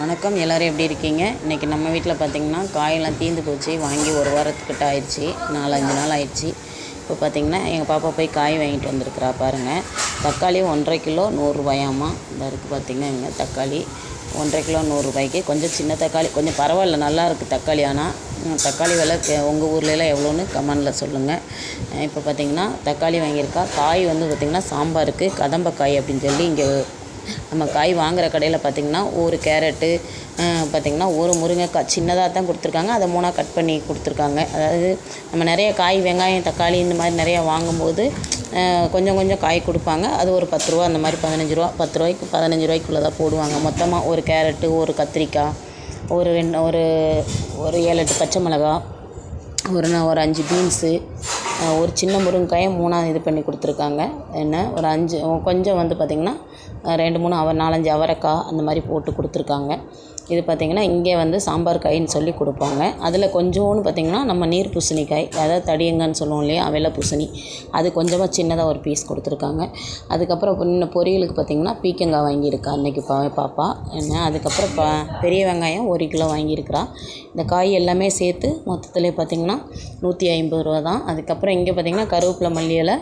வணக்கம் எல்லோரும் எப்படி இருக்கீங்க? இன்றைக்கி நம்ம வீட்டில் பார்த்திங்கன்னா காயெல்லாம் தீர்ந்து போச்சு. வாங்கி ஒரு வாரத்துக்கிட்ட ஆயிடுச்சு. நாலஞ்சு நாள் ஆயிடுச்சு. இப்போ பார்த்திங்கன்னா எங்கள் பாப்பா போய் காய் வாங்கிட்டு வந்திருக்கிறா பாருங்கள் தக்காளி ஒன்றரை கிலோ நூறுரூபாயாம்மா இந்த இருக்குது பார்த்திங்கன்னா இங்கே தக்காளி. ஒன்றரை கிலோ நூறுரூபாய்க்கு கொஞ்சம் சின்ன தக்காளி. கொஞ்சம் பரவாயில்ல நல்லா இருக்குது தக்காளி. ஆனால் தக்காளி விலை உங்கள் ஊர்லலாம் எவ்வளோன்னு கமெண்டில் சொல்லுங்கள் இப்போ பார்த்திங்கன்னா தக்காளி வாங்கியிருக்கா. காய் வந்து பார்த்திங்கன்னா சாம்பாருக்கு கதம்பக்காய் அப்படின்னு சொல்லி இங்கே நம்ம காய் வாங்குகிற கடையில் பார்த்திங்கன்னா ஒரு கேரட்டு பார்த்திங்கன்னா ஒரு முருங்கைக்காய் சின்னதாக தான் கொடுத்துருக்காங்க. அதை மூணாக கட் பண்ணி கொடுத்துருக்காங்க. அதாவது நம்ம நிறைய காய் வெங்காயம் தக்காளி இந்த மாதிரி நிறையா வாங்கும்போது கொஞ்சம் கொஞ்சம் காய் கொடுப்பாங்க. அது ஒரு பத்து ரூபா அந்த மாதிரி பதினஞ்சு ரூபா பத்து ரூபாய்க்கு பதினஞ்சு ரூபாய்க்குள்ளே தான் போடுவாங்க. மொத்தமாக ஒரு கேரட்டு ஒரு கத்திரிக்காய் ஒரு ரெண்டு ஒரு ஒரு ஏழு எட்டு பச்சை மிளகா ஒரு ஒரு அஞ்சு பீன்ஸு ஒரு சின்ன முருங்கைக்காயை மூணாக இது பண்ணி கொடுத்துருக்காங்க. என்ன ஒரு அஞ்சு கொஞ்சம் வந்து பார்த்திங்கன்னா ரெண்டு மூணு அவ நாலஞ்சு அவரைக்காய் அந்த மாதிரி போட்டு கொடுத்துருக்காங்க. இது பார்த்திங்கன்னா இங்கே வந்து சாம்பார் காயின்னு சொல்லி கொடுப்பாங்க. அதில் கொஞ்சோன்னு பார்த்திங்கன்னா நம்ம நீர் பூசணிக்காய் அதாவது தடியங்கன்னு சொல்லுவோம் இல்லையா வெள்ளை பூசணி. அது கொஞ்சமாக சின்னதாக ஒரு பீஸ் கொடுத்துருக்காங்க. அதுக்கப்புறம் இன்னும் பொரியலுக்கு பார்த்திங்கன்னா பீக்கங்காய் வாங்கியிருக்கா அன்றைக்கி பா பாப்பா. என்ன அதுக்கப்புறம் ப பெரிய வெங்காயம் ஒரு கிலோ வாங்கியிருக்கிறா. இந்த காய் எல்லாமே சேர்த்து மொத்தத்தில் பார்த்திங்கன்னா நூற்றி ஐம்பது ரூபா தான். அதுக்கப்புறம் இங்கே பார்த்திங்கன்னா கருவேப்பிலை மல்லி இலை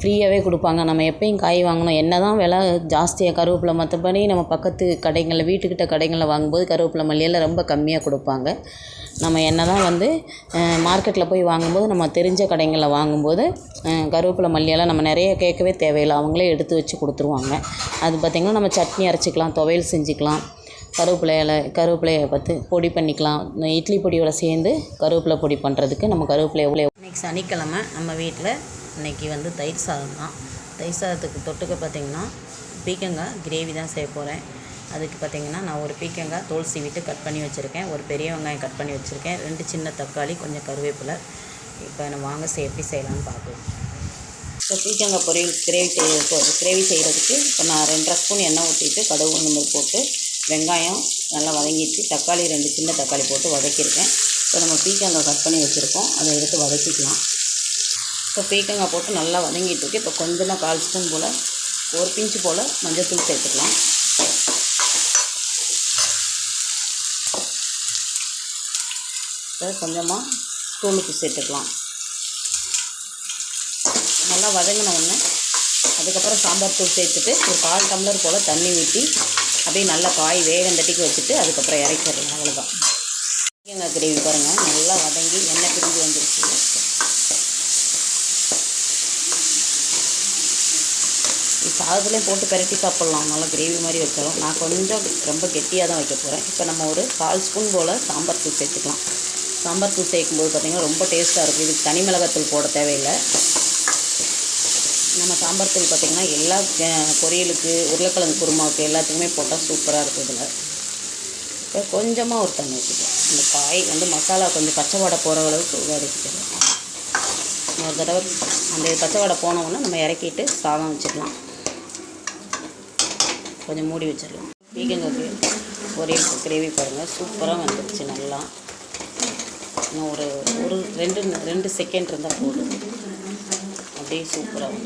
ஃப்ரீயாகவே கொடுப்பாங்க. நம்ம எப்பயும் காய் வாங்கணும். என்ன தான் விலை ஜாஸ்தியாக கருவேப்பிலை மற்றபடி நம்ம பக்கத்து கடைகளில் வீட்டுக்கிட்ட கடைகளில் கொடுக்கும்போது கருவேப்பிலை மல்லியெல்லாம் ரொம்ப கம்மியாக கொடுப்பாங்க. நம்ம என்ன தான் வந்து மார்க்கெட்டில் போய் வாங்கும்போது நம்ம தெரிஞ்ச கடைங்களில் வாங்கும்போது கருவேப்பிலை மல்லியெல்லாம் நம்ம நிறைய கேட்கவே தேவையில்லை. அவங்களே எடுத்து வச்சு கொடுத்துருவாங்க. அது பார்த்திங்கன்னா நம்ம சட்னி அரைச்சிக்கலாம் துவையல் செஞ்சுக்கலாம். கருவேப்பிலை இலை கருவேப்பிலையை பார்த்து பொடி பண்ணிக்கலாம். இட்லி பொடியோட சேர்ந்து கருவேப்பிலை பொடி பண்ணுறதுக்கு நம்ம கருவேப்பிலை எவ்வளோ இன்றைக்கி சனிக்கிழமை நம்ம வீட்டில் இன்றைக்கி வந்து தயிர் சாதம் தான். தயிர் சாதத்துக்கு தொட்டுக்க பார்த்திங்கன்னா பீக்கங்காய் கிரேவி தான் செய்ய போகிறேன் அதுக்கு பார்த்திங்கன்னா நான் ஒரு பீக்கங்காய் தோல் சீவிட்டு கட் பண்ணி வச்சுருக்கேன். ஒரு பெரிய வெங்காயம் கட் பண்ணி வச்சுருக்கேன். ரெண்டு சின்ன தக்காளி கொஞ்சம் கருவேப்பிலை. இப்போ நம்ம வாங்க செய் எப்படி செய்யலாம்னு பார்க்கலாம் இப்போ பீக்கங்காய் பொரியல் கிரேவி செய்ய கிரேவி செய்கிறதுக்கு இப்போ நான் ரெண்டரை ஸ்பூன் எண்ணெய் ஊற்றிட்டு கடுகு உளுந்து போட்டு வெங்காயம் நல்லா வதங்கிடுச்சு. தக்காளி ரெண்டு சின்ன தக்காளி போட்டு வதக்கியிருக்கேன். இப்போ நம்ம பீக்கங்காய் கட் பண்ணி வச்சுருக்கோம். அதை எடுத்து வதக்கிக்கலாம். இப்போ பீக்கங்காய் போட்டு நல்லா வதங்கிட்டு இருக்கு. இப்போ கொஞ்சமாக கால் ஸ்பூன் போல் ஒரு பிஞ்சு போல் மஞ்சள் தூள் சேர்த்துக்கலாம். இப்போ கொஞ்சமாக தூளுக்கு சேர்த்துக்கலாம். நல்லா வதங்கின உடனே அதுக்கப்புறம் சாம்பார் தூள் சேர்த்துட்டு ஒரு கால் டம்ளர் போல் தண்ணி ஊற்றி அப்படியே நல்லா காய் வேகம் தட்டிக்கு வச்சுட்டு அதுக்கப்புறம் இறக்கிடலாம். அவ்வளோதான் தேங்காய் கிரேவி பாருங்கள் நல்லா வதங்கி எண்ணெய் பிரிஞ்சு வந்துருச்சு. சாதத்துலேயும் போட்டு பெரட்டி சாப்பிட்லாம். நல்லா கிரேவி மாதிரி வச்சாலும் நான் கொஞ்சம் ரொம்ப கெட்டியாக தான் வைக்க போகிறேன் இப்போ நம்ம ஒரு கால் ஸ்பூன் போல் சாம்பார் தூள் சேர்த்துக்கலாம். சாம்பார் தூள் சேர்க்கும்போது பார்த்திங்கன்னா ரொம்ப டேஸ்ட்டாக இருக்கும். இதுக்கு தனி மிளகாத்தூள் போட தேவையில்லை. நம்ம சாம்பார் தூள் பார்த்திங்கன்னா எல்லா பொரியலுக்கு உருளைக்கிழங்கு குருமாவுக்கு எல்லாத்துக்குமே போட்டால் சூப்பராக இருக்கும் இதில். இப்போ கொஞ்சமாக ஒரு தண்ணி ஊற்றிக்கலாம் இந்த காய் வந்து மசாலா கொஞ்சம் பச்சை வாடை போகிற அளவுக்கு வதக்கிக்கலாம் ஒரு தடவை அந்த பச்சை வாடை போனவுடனே நம்ம இறக்கிட்டு சாதம் வச்சுக்கலாம். கொஞ்சம் மூடி வச்சிடலாம். பீக்கங்காய்க்கு பொரியல் கிரேவி பாருங்கள் சூப்பராக வந்துடுச்சு நல்லா. இன்னும் ஒரு ஒரு ரெண்டு ரெண்டு செகண்ட் இருந்தால் போதும். அப்படியே சூப்பராக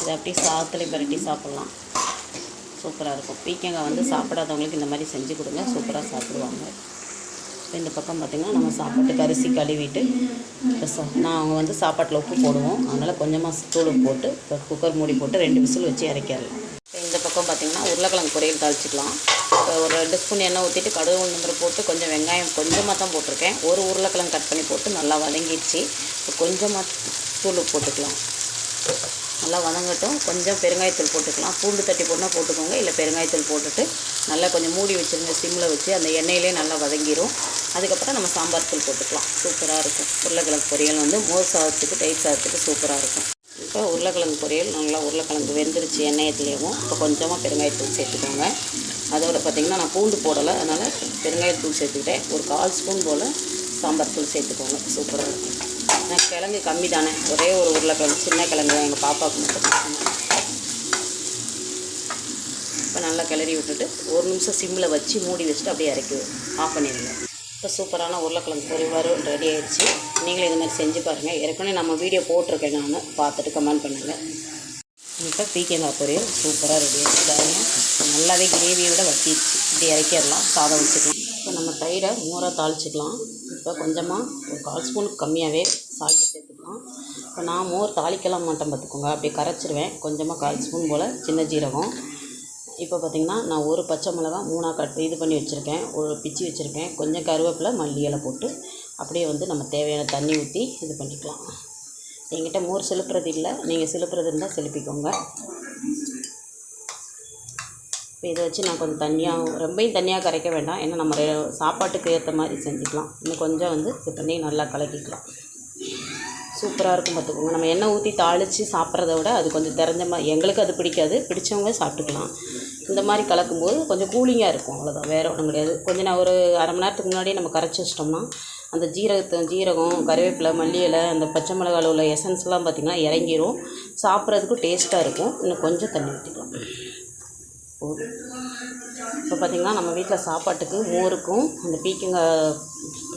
இதை அப்படியே சாதத்துலேயும் பரட்டி சாப்பிட்லாம். சூப்பராக இருக்கும். பீக்கங்காய் வந்து சாப்பிடாதவங்களுக்கு இந்த மாதிரி செஞ்சு கொடுங்க. சூப்பராக சாப்பிடுவாங்க. இப்போ இந்த பக்கம் பார்த்திங்கன்னா நம்ம சாப்பாட்டுக்கு அரிசி கழுவிட்டு இப்போ சா நான் வந்து சாப்பாட்டில் உப்பு போடுவோம். அதனால் கொஞ்சமாக தூள் போட்டு இப்போ குக்கர் மூடி போட்டு ரெண்டு விசில் வச்சு இறக்கிடலாம். இப்போ இந்த பக்கம் பார்த்திங்கன்னா உருளைக்கிழங்கு பொரியல் தாளிச்சிக்கலாம் ஒரு ரெண்டு ஸ்பூன் எண்ணெய் ஊற்றிட்டு கடுகு உளுந்தம்பரு போட்டு கொஞ்சம் வெங்காயம் கொஞ்சமாக தான் போட்டிருக்கேன். ஒரு உருளைக்கிழங்கு கட் பண்ணி போட்டு நல்லா வதங்கிடுச்சு. கொஞ்சமாக தூள் போட்டுக்கலாம். நல்லா வதங்கட்டும். கொஞ்சம் பெருங்காயத்தூள் போட்டுக்கலாம். பூண்டு தட்டி போட்டால் போட்டுக்கோங்க. இல்லை பெருங்காயத்தூள் போட்டுட்டு நல்லா கொஞ்சம் மூடி வச்சுருங்க. சிம்மில் வச்சு அந்த எண்ணெயிலே நல்லா வதங்கிரும். அதுக்கப்புறம் நம்ம சாம்பார் தூள் போட்டுக்கலாம். சூப்பராக இருக்கும். உருளைக்கிழங்கு பொரியல் வந்து மோர் சாதத்துக்கு தயிர் சாதத்துக்கு சூப்பராக இருக்கும். இப்போ உருளைக்கிழங்கு பொரியல் நல்லா உருளைக்கிழங்கு வெந்துருச்சு எண்ணெயத்துலேயும் இப்போ கொஞ்சமாக பெருங்காயத்தூள் சேர்த்துக்கோங்க. அதோட பார்த்திங்கன்னா நான் பூண்டு போடலை. அதனால் பெருங்காயத்தூள் சேர்த்துக்கிட்டேன். ஒரு கால் ஸ்பூன் போல் சாம்பார் தூள் சேர்த்துக்கோங்க. சூப்பராக இருக்கும். நான் கிழங்கு கம்மி தானே. ஒரே ஒரு உருளைக்கிழங்கு சின்ன கிழங்கு தான் எங்கள் பாப்பாவுக்கு மட்டும் இப்போ நல்லா கிளறி விட்டுட்டு ஒரு நிமிஷம் சிம்மில் வச்சு மூடி வச்சுட்டு அப்படியே இறக்கி ஆஃப் பண்ணிடுங்க. இப்போ சூப்பரான உருளைக்கிழங்கு பொரியல் ரெடி ஆயிடுச்சு. நீங்களும் இது மாதிரி செஞ்சு பாருங்கள் ஏற்கனவே நம்ம வீடியோ போட்டிருக்கேன் நான். பார்த்துட்டு கமெண்ட் பண்ணுங்கள் இப்போ பீக்கங்காய் பொரியல் சூப்பராக ரெடி ஆகிடுச்சு நல்லாவே கிரேவியை விட வட்டிடுச்சு இப்படி இறக்கிடலாம். சாதம் வச்சுக்கலாம். இப்போ நம்ம தயிரை மோராக தாளிச்சிக்கலாம். இப்போ கொஞ்சமாக ஒரு கால் ஸ்பூனுக்கு கம்மியாகவே சால்ட்டு சேர்த்துக்கலாம். இப்போ நான் மோர் தாளிக்கலாம் மாட்டேன் பார்த்துக்கோங்க. அப்படியே கரைச்சிருவேன். கொஞ்சமாக கால் ஸ்பூன் போல் சின்ன ஜீரகம். இப்போ பார்த்திங்கன்னா நான் ஒரு பச்சை மிளகா மூணாக கட் இது பண்ணி வச்சுருக்கேன். ஒரு பிச்சு வச்சுருக்கேன். கொஞ்சம் கருவேப்பிலை மல்லி இலை போட்டு அப்படியே வந்து நம்ம தேவையான தண்ணி ஊற்றி இது பண்ணிக்கலாம். என்கிட்ட மோர் செலுப்புறது இல்லை. நீங்கள் செலுப்புறது இருந்தால் செலுப்பிக்கோங்க. இப்போ இதை வச்சு நான் கொஞ்சம் தண்ணியாக ரொம்பையும் தண்ணியாக கரைக்க வேண்டாம். ஏன்னா நம்ம சாப்பாட்டுக்கு ஏற்ற மாதிரி செஞ்சுக்கலாம். இன்னும் கொஞ்சம் வந்து இது பண்ணி நல்லா கலக்கிக்கலாம். சூப்பராக இருக்கும் பார்த்துக்கோங்க நம்ம எண்ணெய் ஊற்றி தாளித்து சாப்பிட்றத விட அது கொஞ்சம் தெரிஞ்ச மாதிரி எங்களுக்கு அது பிடிக்காது. பிடிச்சவங்க சாப்பிட்டுக்கலாம். இந்த மாதிரி கலக்கும்போது கொஞ்சம் கூலிங்காக இருக்கும். அவ்வளோதான் வேறு ஒன்றும் கிடையாது. கொஞ்சம் நான் ஒரு அரை மணி நேரத்துக்கு முன்னாடியே நம்ம கரைச்சி வச்சிட்டோம்னா அந்த ஜீரகத்தை ஜீரகம் கருவேப்பிலை மல்லி இலை அந்த பச்சை மிளகாவில் உள்ள எசன்ஸ்லாம் பார்த்திங்கன்னா இறங்கிரும். சாப்பிட்றதுக்கும் டேஸ்ட்டாக இருக்கும். இன்னும் கொஞ்சம் தண்ணி ஊற்றிக்கலாம் போதும். இப்போ பார்த்திங்கன்னா நம்ம வீட்டில் சாப்பாட்டுக்கு மோருக்கும் அந்த பீக்கங்காய்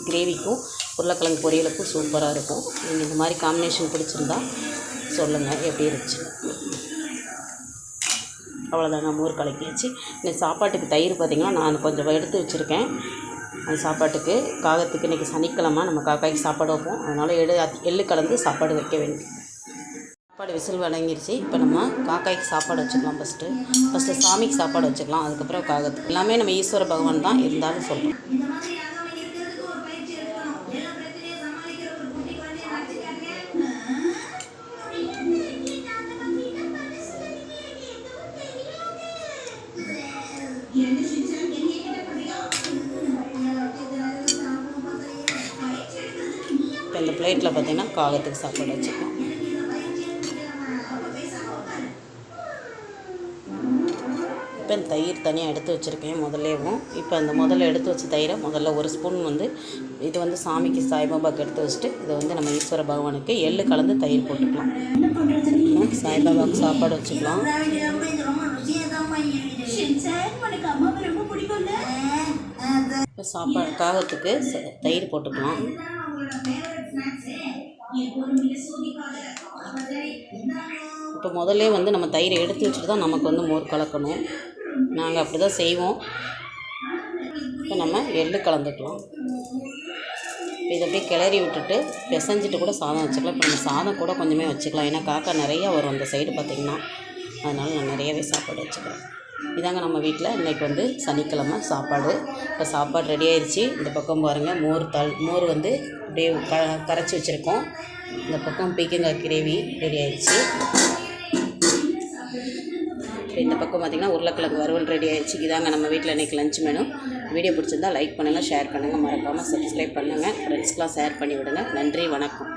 கிரேவிக்கும் உருளைக்கிழங்கு பொரியலுக்கும் சூப்பராக இருக்கும். நீங்கள் இந்த மாதிரி காம்பினேஷன் பிடிச்சிருந்தா சொல்லுங்கள் எப்படி இருந்துச்சு? அவ்வளோதாங்க மோர் கலக்கி வச்சு இந்த சாப்பாட்டுக்கு தயிர் பார்த்திங்கன்னா நான் கொஞ்சம் எடுத்து வச்சுருக்கேன். அந்த சாப்பாட்டுக்கு காகத்துக்கு இன்றைக்கி சனிக்கிழமை நம்ம காக்காய்க்கு சாப்பாடு வைப்போம். அதனால் எடு எள்ளு கலந்து சாப்பாடு வைக்க வேண்டும் சாப்பாடு விசில் வழங்கிருச்சு இப்போ நம்ம காக்காய்க்கு சாப்பாடு வச்சுக்கலாம் ஃபஸ்ட்டு ஃபஸ்ட்டு சாமிக்கு சாப்பாடு வச்சுக்கலாம். அதுக்கப்புறம் காகத்துக்கு. எல்லாமே நம்ம ஈஸ்வர பகவான் தான் இருந்தாலும் சொல்கிறோம் வீட்டில் பார்த்தீங்கன்னா காகத்துக்கு சாப்பாடு வச்சுக்கலாம். இப்போ தயிர் தனியாக எடுத்து வச்சுருக்கேன் முதல்லேவும் இப்போ அந்த முதல்ல எடுத்து வச்ச தயிரை முதல்ல ஒரு ஸ்பூன் வந்து இது வந்து சாமிக்கு சாய்பாபாவுக்கு எடுத்து வச்சுட்டு இதை வந்து நம்ம ஈஸ்வர பகவானுக்கு எள்ளு கலந்து தயிர் போட்டுக்கலாம். சாய்பாபாவுக்கு சாப்பாடு வச்சுக்கலாம். இப்போ சாப்பாடு காகத்துக்கு ச- தயிர் போட்டுக்கலாம். இப்போ முதல்ல வந்து நம்ம தயிரை எடுத்து வச்சுட்டு தான் நமக்கு வந்து மோர் கலக்கணும். நாங்கள் அப்படி தான் செய்வோம். இப்போ நம்ம எள்ளு கலந்துக்கலாம். இப்போ இதை அப்படியே கிளறி விட்டுட்டு பிசைஞ்சிட்டு கூட சாதம் வச்சுக்கலாம். இப்போ நம்ம சாதம் கூட கொஞ்சமே வச்சுக்கலாம். ஏன்னா காக்கா நிறையா வரும் அந்த சைடு பார்த்திங்கன்னா. அதனால் நான் நிறையவே சாப்பாடு வச்சுக்கிறேன். இதாங்க நம்ம வீட்டில் இன்றைக்கி வந்து சனிக்கிழமை சாப்பாடு. இப்போ சாப்பாடு ரெடி ஆயிடுச்சு இந்த பக்கம் பாருங்கள் மோர் தாள் மோர் வந்து அப்படியே க கரைச்சி வச்சுருக்கோம். இந்த பக்கம் பீக்கங்காய் கிரேவி ரெடி ஆயிடுச்சு இப்போ இந்த பக்கம் பார்த்திங்கன்னா உருளைக்கிழங்கு வறுவல் ரெடி ஆயிடுச்சு இதாங்க நம்ம வீட்டில் இன்றைக்கி லஞ்ச் மெனு வீடியோ பிடிச்சிருந்தா லைக் பண்ணுங்கள் ஷேர் பண்ணுங்கள் மறக்காமல் சப்ஸ்கிரைப் பண்ணுங்கள் ஃப்ரெண்ட்ஸ்க்கெலாம் ஷேர் பண்ணி விடுங்க நன்றி வணக்கம்.